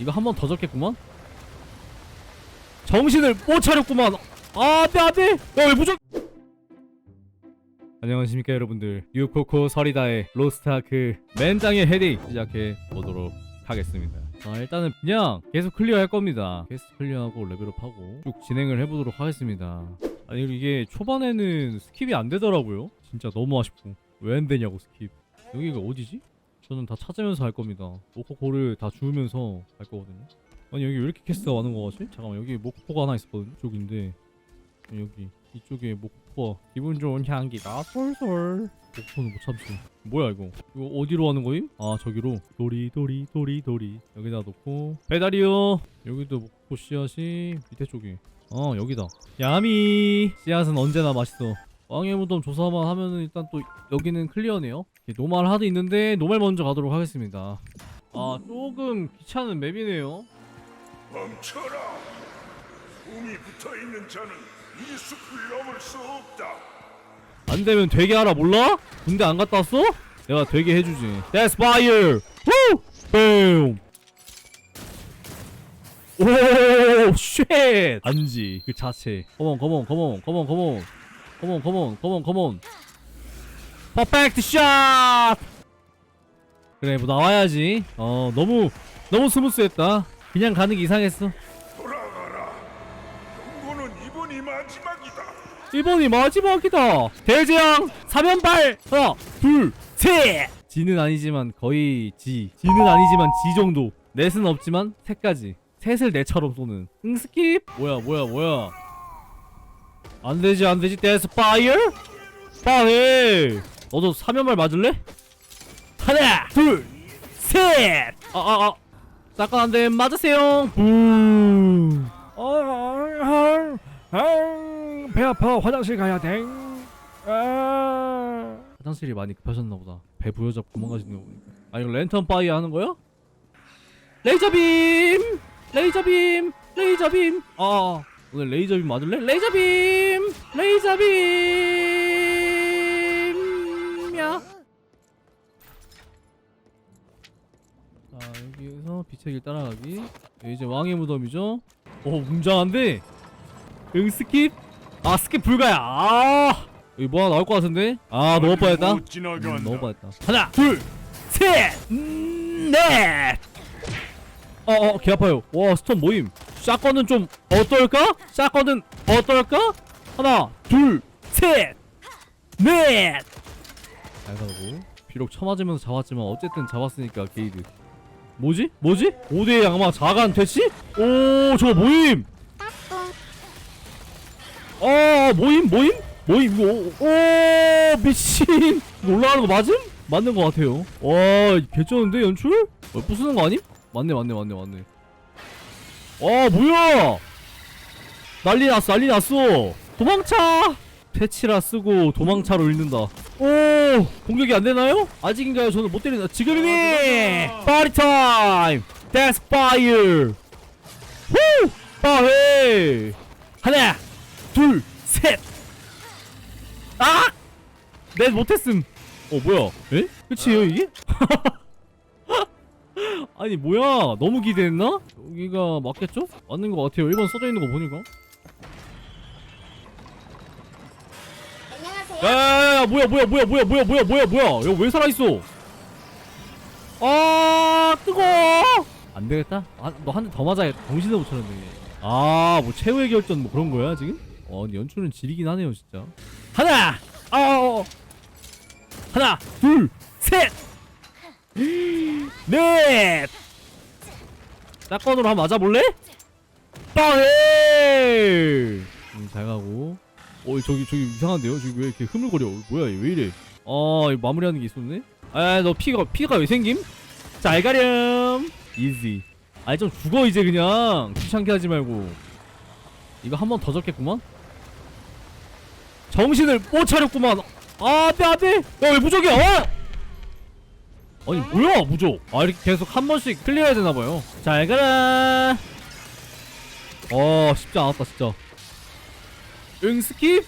이거 한 번더 적겠구만 정신을 못 차렸구만 아 안돼 안돼. 야왜 무적 안녕하십니까 여러분들. 유코코 서리다의 로스트아크 맨장의 헤딩 시작해 보도록 하겠습니다. 아 일단은 그냥 계속 클리어 할 겁니다. 계속 클리어하고 레벨업하고 쭉 진행을 해보도록 하겠습니다. 아니 이게 초반에는 스킵이 안 되더라고요. 진짜 너무 아쉽고. 왜 안 되냐고 스킵. 여기가 어디지? 저는 다 찾으면서 할 겁니다. 모코코를 다 주우면서 할 거거든요. 아니 여기 왜 이렇게 캐스트가 많은 거 같지? 잠깐만 여기 모코코가 하나 있었거든 이쪽인데. 여기 이쪽에 모코코가 기분 좋은 향기가 솔솔. 모코코는 못 참지. 뭐야 이거? 이거 어디로 하는 거임? 아 저기로. 도리 도리 도리 도리. 여기다 놓고. 배달이요! 여기도 모코코 씨앗이 밑에 쪽에. 어 여기다. 야미! 씨앗은 언제나 맛있어 왕의 무덤 조사만 하면은 일단 또 여기는 클리어네요 노말 하드 있는데 노말 먼저 가도록 하겠습니다 아 조금 귀찮은 맵이네요 멈춰라! um이 붙어있는 자는 이 숲을 넘을 수 없다. 안 되면 되게 하라 몰라? 군대 안 갔다 왔어? 내가 되게 해주지. That's fire! 후! 뱀! 오, 쉣! 안지 그 자체. 컴온, 컴온, 컴온, 컴온, 컴온, 컴온, 컴온, 컴온. 퍼펙트 샷! 그래, 뭐 나와야지. 어, 너무 너무 스무스했다. 그냥 가는 게 이상했어. 돌아가라. 경고는 이번이 마지막이다. 이번이 마지막이다. 대재앙 사면발 하나 둘 셋. 지는 아니지만 거의 지. 지는 아니지만 지 정도. 넷은 없지만 셋까지. 셋을 내처럼 쏘는. 응 스킵. 뭐야 뭐야 뭐야. 안 되지 안 되지. 데스 파이어. 파이. 너도 사면발 맞을래? 하나 둘 셋. 아아 아. 잠깐 안돼 맞으세요. 음. 어, 배 아파 화장실 가야 돼. 아, 화장실이 많이 급하셨나 보다. 배 부여잡고 도망가시는 거 보니까. 아 이거 랜턴 파이 하는 거야? 레이저 빔! 레이저 빔! 레이저 빔! 아 오늘 레이저 빔 맞을래? 레이저 빔! 레이저 빔! 야. 자 여기에서 빛의 길 따라가기. 이제 왕의 무덤이죠. 오 웅장한데. 응 스킵? 아 스킵 불가야. 아 여기 뭐 하나 나올 것 같은데? 아 너무. 못 음. 너무 뻔했다. 하나, 둘, 셋, 음, 넷. 어, 어, 개 아파요. 와, 스톤 모임. 샷건은 좀 어떨까? 샷건은 어떨까? 하나, 둘, 셋, 넷. 잘 가고. 비록 쳐맞으면서 잡았지만 어쨌든 잡았으니까 게이드. 뭐지? 뭐지? 5대 양마 자간 퇴치? 오, 저거 모임. 어, 모임, 모임? 모임 이거 오 미친 올라가는 거 맞음? 맞는 거 같아요 와 개쩌는데 연출? 어, 부수는 거 아님? 맞네 맞네 맞네 맞네 와 뭐야 난리 났어 난리 났어 도망차 패치라 쓰고 도망차로 읽는다 오 공격이 안 되나요? 아직인가요? 저는 못 때린다 지금이니 파리 타임 데스 파이어 후 파헤 하나 둘셋 아! 내 못했음. 어 뭐야? 에? 끝이에요 이게? 아니 뭐야? 너무 기대했나? 여기가 맞겠죠? 맞는 것 같아요. 1번 써져 있는 거 보니까. 안녕하세요. 야야야야 뭐야 뭐야 뭐야 뭐야 뭐야 뭐야 뭐야 뭐야? 여기 왜 살아 있어? 아 뜨거. 안 되겠다. 아, 너한 대 더 맞아야겠다. 정신을 못 차렸네. 아, 뭐 최후의 결전 뭐 그런 거야 지금? 어, 연출은 지리긴 하네요 진짜. 하나, 아, 어, 어. 하나, 둘, 셋, 넷. 사건으로 한번 맞아볼래? 빵해. 음, 잘 가고. 어, 저기 저기 이상한데요? 저기 왜 이렇게 흐물거려? 뭐야, 얘 왜 이래? 아, 이거 마무리하는 게 있었네. 아, 너 피가 피가 왜 생김? 잘 가렴. 이지. 아니 좀 죽어 이제 그냥 귀찮게 하지 말고. 이거 한 번더 적겠구만. 정신을 못 차렸구만. 아, 안 돼 안 돼. 야왜 무적이야? 어? 아니 뭐야 무적? 아 이렇게 계속 한 번씩 클리어해야 되나 봐요. 잘 가라. 어 쉽지 않았다 진짜. 응 스킵?